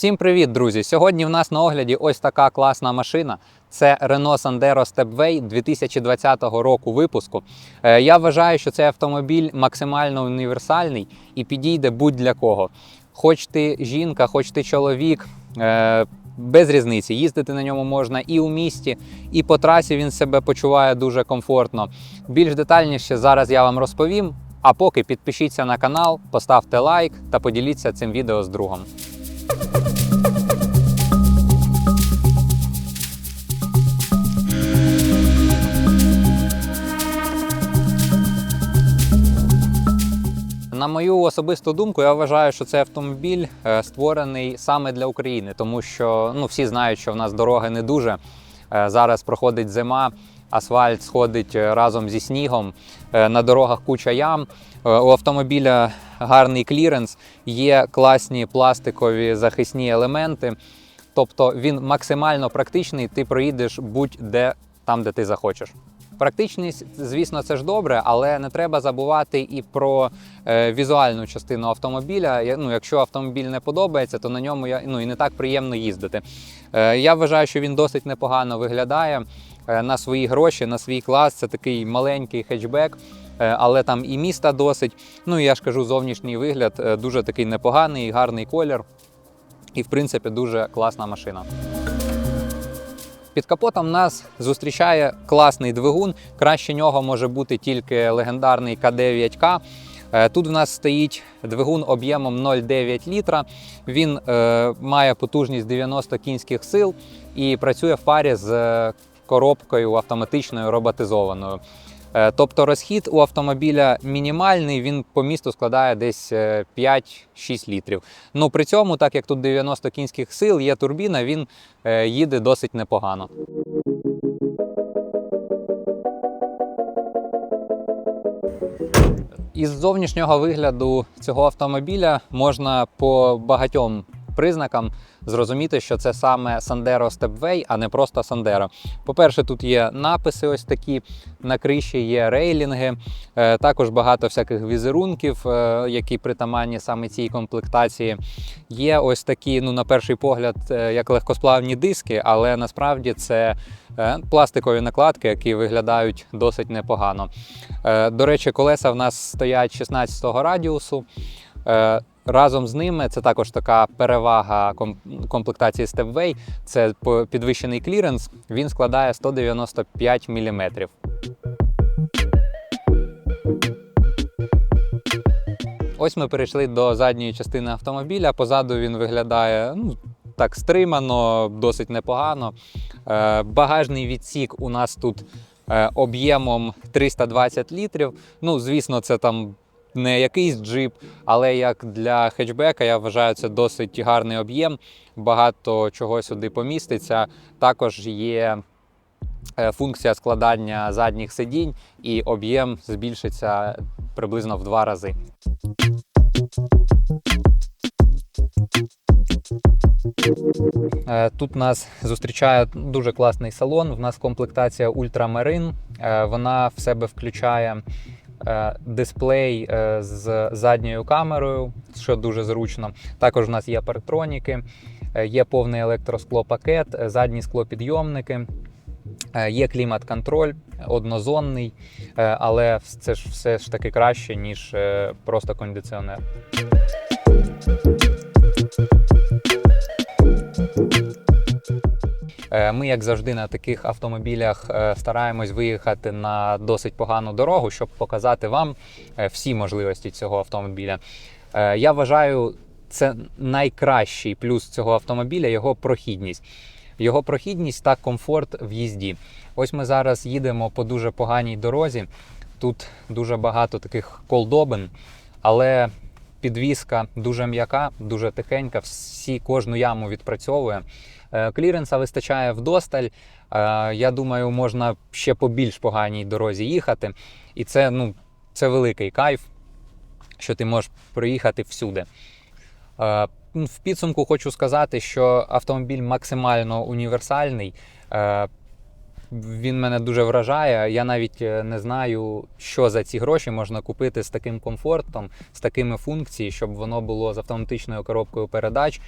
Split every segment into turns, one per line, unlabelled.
Всім привіт, друзі! Сьогодні в нас на огляді ось така класна машина. Це Renault Sandero Stepway 2020 року випуску. Е, Я вважаю, що цей автомобіль максимально універсальний і підійде будь-для кого. Хоч ти жінка, хоч ти чоловік. е, Без різниці, їздити на ньому можна і у місті, і по трасі він себе почуває дуже комфортно. Більш детальніше зараз я вам розповім. А поки підпишіться на канал, поставте лайк та поділіться цим відео з другом. На мою особисту думку, я вважаю, що цей автомобіль е, створений саме для України, тому що ну, всі знають, що в нас дороги не дуже. Е, Зараз проходить зима, асфальт сходить е, разом зі снігом. е, На дорогах куча ям. Е, У автомобіля гарний кліренс, є класні пластикові захисні елементи. Тобто він максимально практичний, ти проїдеш будь-де там, де ти захочеш. Практичність, звісно, це ж добре, але не треба забувати і про е, візуальну частину автомобіля. Я- Ну, якщо автомобіль не подобається, то на ньому я, ну, і не так приємно їздити. Е, я вважаю, що він досить непогано виглядає на свої гроші, на свій клас. Це такий маленький хетчбек, е, але там і міста досить. Ну я ж кажу, зовнішній вигляд е, дуже такий непоганий, гарний колір. І, в принципі, дуже класна машина. Під капотом нас зустрічає класний двигун. Краще нього може бути тільки легендарний К9К. Е, Тут в нас стоїть двигун об'ємом 0,9 літра. Він е, має потужність 90 кінських сил і працює в парі з е, коробкою автоматичною роботизованою. Е, Тобто розхід у автомобіля мінімальний, він по місту складає десь е, 5-6 літрів. Ну при цьому, так як тут 90 кінських сил, є турбіна, він е, їде досить непогано. Із зовнішнього вигляду цього автомобіля можна по багатьом признакам зрозуміти, що це саме Sandero Stepway, а не просто Sandero. По-перше, тут є написи ось такі на криші, є рейлінги, е, також багато всяких візерунків, е, які притаманні саме цій комплектації. Є ось такі, ну на перший погляд, е, як легкосплавні диски, але насправді це пластикові накладки, які виглядають досить непогано. До речі, колеса в нас стоять 16 радіусу. Разом з ними це також така перевага комплектації Stepway. Це підвищений кліренс. Він складає 195 мм. Ось ми перейшли до задньої частини автомобіля. Позаду він виглядає ну, так стримано, досить непогано. Е, Багажний відсік у нас тут е, об'ємом 320 літрів. Ну, звісно, це там не якийсь джип, але як для хетчбека, я вважаю, це досить гарний об'єм. Багато чого сюди поміститься. Також є е, функція складання задніх сидінь, і об'єм збільшиться приблизно в два рази. Е, Тут нас зустрічає дуже класний салон. В нас комплектація Ultramarine. Е, Вона в себе включає дисплей е, з задньою камерою, що дуже зручно. Також в нас є парктроніки, е, є повний електросклопакет, е, задні склопідйомники. Е, Є клімат-контроль однозонний, е, але це ж все ж таки краще, ніж е, просто кондиціонер. Ми, як завжди, на таких автомобілях е, стараємось виїхати на досить погану дорогу, щоб показати вам е, всі можливості цього автомобіля. Е, Я вважаю, це найкращий плюс цього автомобіля його прохідність. Його прохідність та комфорт в їзді. Ось ми зараз їдемо по дуже поганій дорозі. Тут дуже багато таких колдобин, але підвіска дуже м'яка, дуже тихенька, всі кожну яму відпрацьовує. Е, Кліренса вистачає вдосталь. Е, Я думаю, можна ще по більш поганій дорозі їхати. І це, ну, це великий кайф, що ти можеш проїхати всюди. Е, ну, В підсумку хочу сказати, що автомобіль максимально універсальний. Він мене дуже вражає. Я навіть не знаю, що за ці гроші можна купити з таким комфортом, з такими функціями, щоб воно було з автоматичною коробкою передач.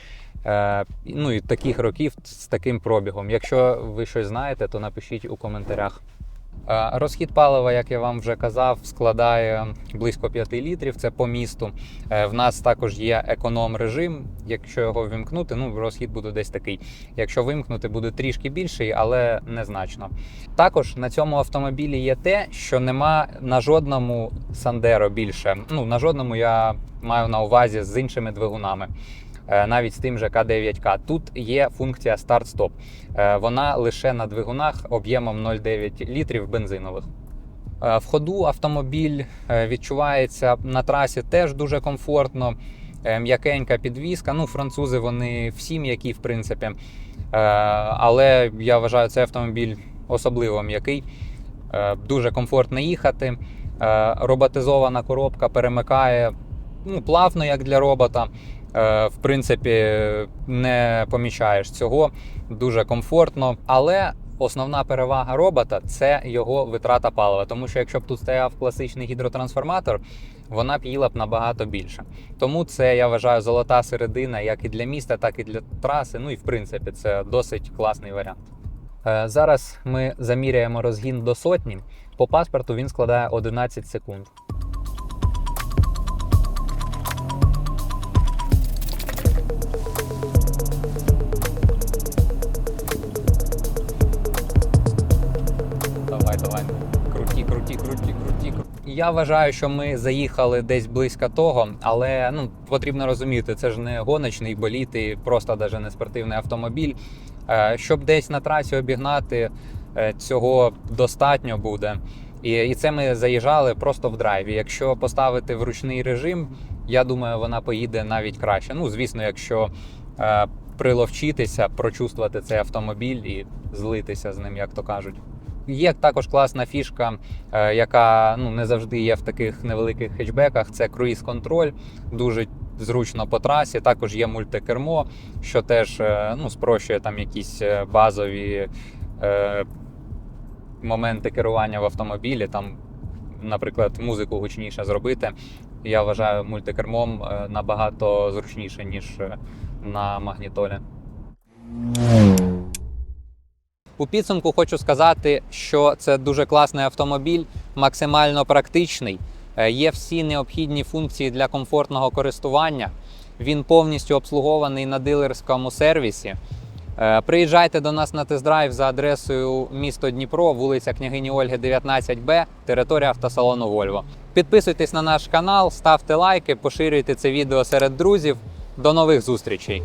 Е, ну і таких років з таким пробігом. Якщо ви щось знаєте, то напишіть у коментарях. Е, Розхід палива, як я вам вже казав, складає близько 5 літрів. Це по місту. Е, В нас також є економ режим. Якщо його вимкнути, ну розхід буде десь такий. Якщо вимкнути, буде трішки більший, але незначно. Також на цьому автомобілі є те, що нема на жодному Сандеро більше. Ну на жодному я маю на увазі з іншими двигунами. Е, Навіть з тим же К9К. Тут є функція старт-стоп. Е, Вона лише на двигунах об'ємом 0,9 літрів бензинових. Е, В ходу автомобіль відчувається на трасі теж дуже комфортно. М'якенька підвізка. Ну, французи вони всі м'які, в принципі. Але я вважаю, цей автомобіль особливо м'який. Дуже комфортно їхати. Роботизована коробка перемикає ну, плавно, як для робота. Е, В принципі, не помічаєш цього. Дуже комфортно. Але основна перевага робота це його витрата палива. Тому що якщо б тут стояв класичний гідротрансформатор, вона б їла б набагато більше. Тому це я вважаю золота середина як і для міста, так і для траси. Ну і в принципі це досить класний варіант. Е, Зараз ми заміряємо розгін до сотні. По паспорту він складає 11 секунд. Круті, круті, круті. Я вважаю, що ми заїхали десь близько того, але ну потрібно розуміти, це ж не гоночний боліт і просто навіть не спортивний автомобіль. Е, Щоб десь на трасі обігнати, е, цього достатньо буде. І, і це ми заїжджали просто в драйві. Якщо поставити в ручний режим, я думаю, вона поїде навіть краще. Ну, звісно, якщо е, приловчитися, прочувствувати цей автомобіль і злитися з ним, як то кажуть. Є також класна фішка, е, яка ну не завжди є в таких невеликих хетчбеках. Це круїз-контроль, дуже зручно по трасі. Також є мультикермо, що теж е, ну, спрощує там якісь е, базові е, моменти керування в автомобілі. Там, наприклад, музику гучніше зробити. Я вважаю мультикермом набагато зручніше, ніж на магнітолі. У підсумку хочу сказати, що це дуже класний автомобіль, максимально практичний. Е, Є всі необхідні функції для комфортного користування. Він повністю обслугований на дилерському сервісі. Е, Приїжджайте до нас на тест-драйв за адресою місто Дніпро, вулиця Княгині Ольги, 19Б, територія автосалону Вольво. Підписуйтесь на наш канал, ставте лайки, поширюйте це відео серед друзів. До нових зустрічей!